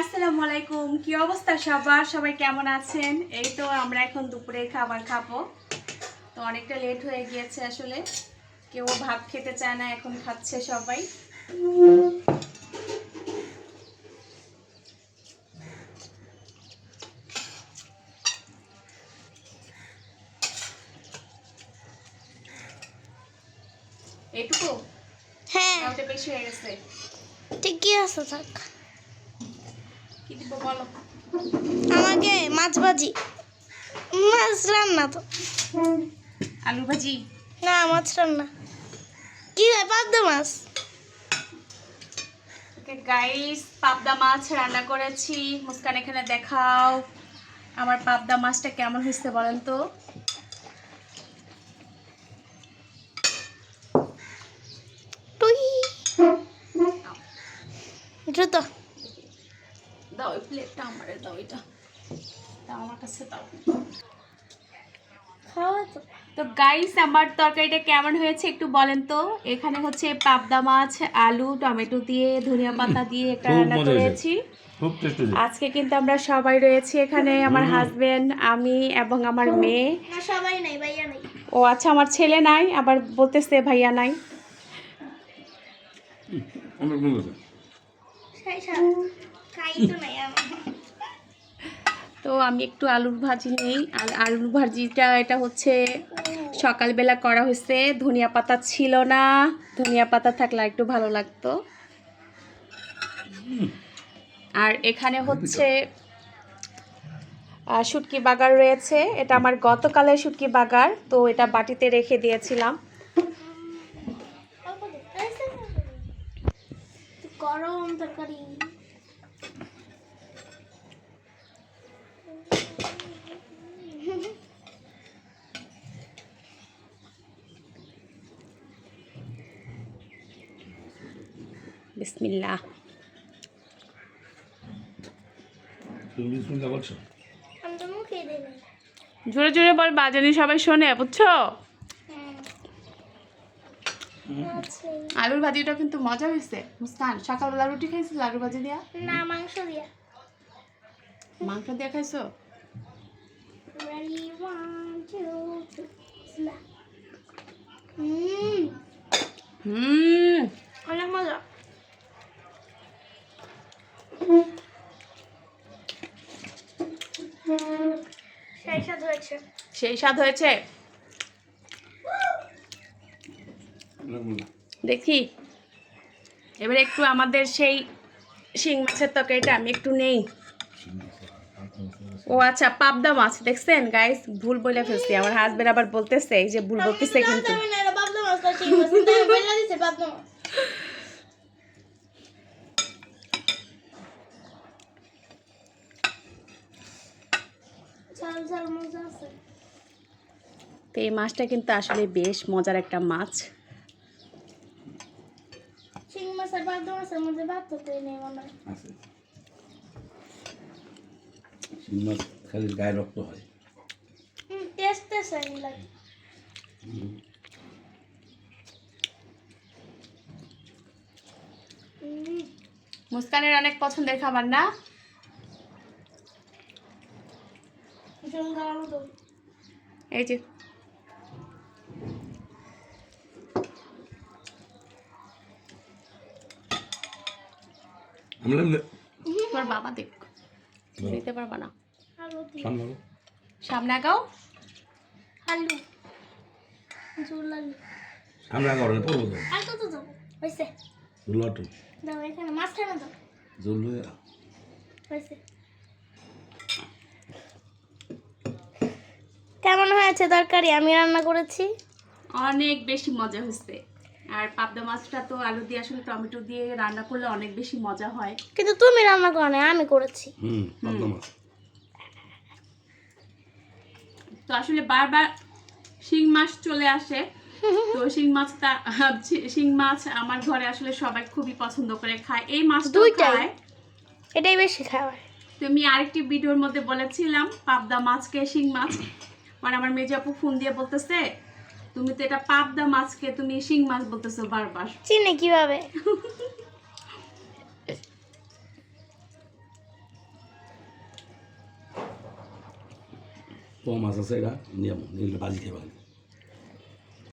আসসালামু আলাইকুম। কি অবস্থা সবার? সবাই কেমন আছেন? এই তো আমরা এখন দুপুরে খাবার খাব। তো অনেকটা লেট হয়ে গিয়েছে আসলে। কেউ ভাত খেতে চায় না এখন খাচ্ছে সবাই। এইটুকু? হ্যাঁ। ওটা বেশি হয়ে গেছে। ঠিকই আছে থাক। আমাকে মাছ ভাজি। মাছ রান্না তো। আলু ভাজি? না মাছ রান্না। কি হয় পাবদা মাছ? গাইস পাবদা মাছ রান্না করেছি। মুস্কান এখানে দেখাও আমার পাবদা মাছটা কেমন হয়েছে বলেন তো। দ্রুত। দাও ওই প্লেটটা আমারে দাও এটা। দাও আমার কাছে দাও। তো। তো গাইস আমার তরকারিটা কেমন হয়েছে একটু বলেন তো? এখানে হচ্ছে পাবদা মাছ আলু টমেটো দিয়ে ধনিয়া পাতা দিয়ে একটা রান্না করেছি। আজকে কিন্তু আমরা সবাই রয়েছি এখানে আমার হাজবেন্ড আমি এবং আমার মেয়ে। সবাই নাই ভাইয়া নাই। ও আচ্ছা আমার ছেলে নাই আবার বলতেছে ভাইয়া নাই। তো আমি একটু আলুর ভাজি নেই আর আলুর ভাজিটা এটা হচ্ছে সকালবেলা করা হয়েছে ধনিয়া পাতা ছিল না ধনিয়া পাতা থাকলে একটু ভালো লাগতো আর এখানে হচ্ছে শুটকি বাগার রয়েছে এটা আমার গতকালের শুটকি বাগার তো এটা বাটিতে রেখে দিয়েছিলাম। গরম তরকারি দিই জোরে জোরে বল বাজানি সবাই শোনে বুঝছ? হুম। আলুর ভাজিটা কিন্তু মজা হয়েছে। মুস্কান সকালবেলা রুটি খাইছিল আলুর ভাজি দিয়া? না মাংস দিয়া। মাংস দিয়ে খাইছো. হুম হুম অনেক মজা সেই স্বাদ হয়েছে। সেই স্বাদ হয়েছে? দেখি। এবার একটু আমাদের সেই শিং মাছের তরকারিটা আমি একটু নেই। ও আচ্ছা পাবদা মাছ দেখছেন? গাইস ভুল বলে ফেলছি। আমার হাজবেন্ড আবার বলতেছে এই যে ভুল বলতেছে কিন্তু আমি না এটা পাবদা মাছ না সেই মাছ কিন্তু আমি বলে দিছি পাবদা মাছ ঝাল ঝাল মজা আছে তো এই মাছটা কিন্তু আসলে বেশ মজার একটা মাছ। খালি গায়ে রক্ত হয়। মুস্কানের অনেক পছন্দের খাবার না জঙ্গল আলু এই যে। তোর বাবা দেখ। পারবা না। সামনে আগাও। আলু ঝোল আলু তো। আর কত দাও এখানে মাঝখানে দাও। জুল কেমন হয়েছে তরকারি? আমি রান্না করেছি। অনেক বেশি মজা হয়েছে। আর পাবদা মাছটা তো আলু দিয়ে আসলে টমেটো দিয়ে রান্না করলে অনেক বেশি মজা হয়। কিন্তু তুমি রান্না করো না আমি করেছি। হুম পাবদা মাছ। তো আসলে বারবার শিং মাছ চলে আসে। তো শিং মাছটা শিং মাছ আমার ঘরে আসলে সবাই খুবই পছন্দ করে খায়। এই মাছ। খায়। এটাই বেশি খাওয়া তুমি আরেকটি ভিডিওর মধ্যে বলেছিলাম পাবদা মাছকে শিং মাছ। মানে আমার মেজে আপু ফোন দিয়ে বলতেছে তুমি তো এটা পাবদা মাছকে তুমি শিং মাছ বলতেছো বারবার। চিনে কীভাবে? পোয়া মাছ আছে এটা নিয়ম নিলে বাজি খেয়ে